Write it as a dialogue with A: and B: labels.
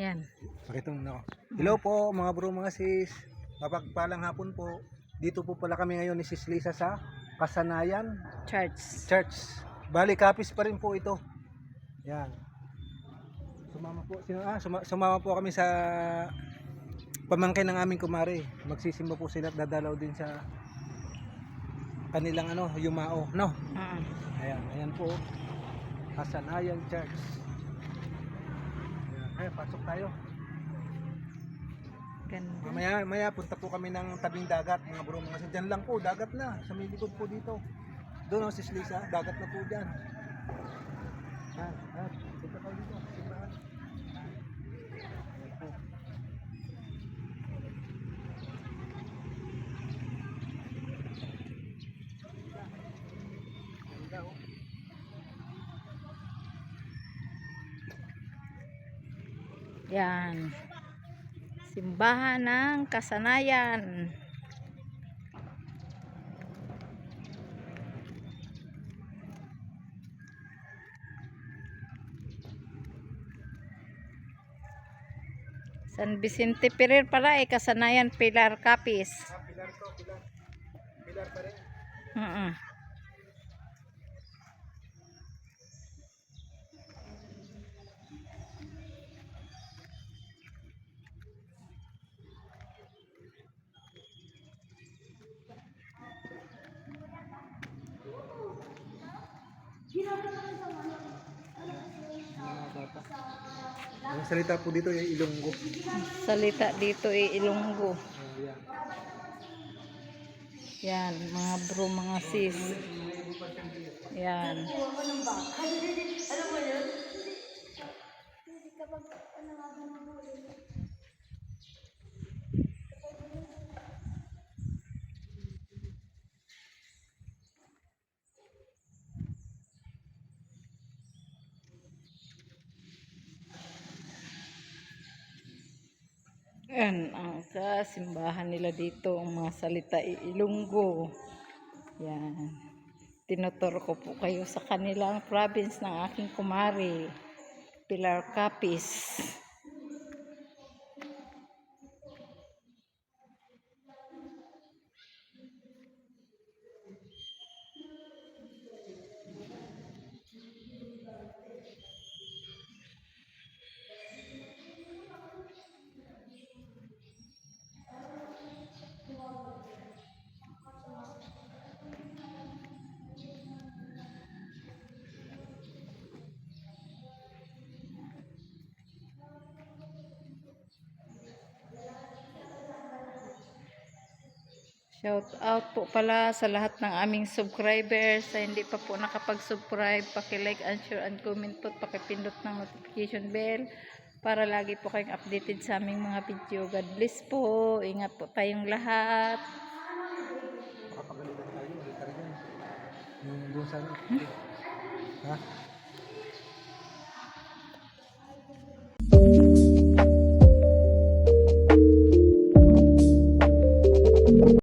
A: Yan.
B: Pakitong na Hello po mga bro, mga sis. Mapagpalang hapon po. Dito po pala kami ngayon ni Sis Lisa sa Kasanayan
A: Charts.
B: Church. Bali, kapis pa rin po ito. Yan. Sumama po, sino, ah, suma- sumama po kami sa pamangkin ng aming kumare. Magsisimba po sila at dadalaw din sa kanilang ano, yumao. No?
A: Mm.
B: Ayan, ayan po. Kasanayan Church. Ayan pasok tayo.
A: Ganda.
B: Mamaya, maya punta po kami ng tabing dagat, mga bro. Mga dyan lang po, dagat na. Sa may likod po dito. Doon, oh, sis Lisa, dagat na po dyan. Yan, yan. Punta tayo dito. Simbahan. Yan po. Ganda, oh.
A: Yan. Simbahan ng Kasanayan. San Vicente Ferrer pala eh, Kasanayan Pilar Capis.
B: Ah, pilar to, pilar. Pilar pa rin.
A: Mm
B: Mga Ang salita po dito ay Ilonggo.
A: Salita dito eh, Ilonggo.
B: Yan.
A: Mga bro, mga sis. Yan. Yan ang kasimbahan nila dito, ang mga salita Ilonggo. Yan. Tinuturo ko po kayo sa kanilang province ng aking kumari, Pilar Capis. Shout out po pala sa lahat ng aming subscribers sa hindi pa po nakapag-subscribe, paki-like and share and comment po, paki-pindot ng notification bell para lagi po kayong updated sa aming mga video. God bless po. Ingat po tayong lahat.
B: Makapagalitan tayo, rin yan. Yung doon sa ano. Ha?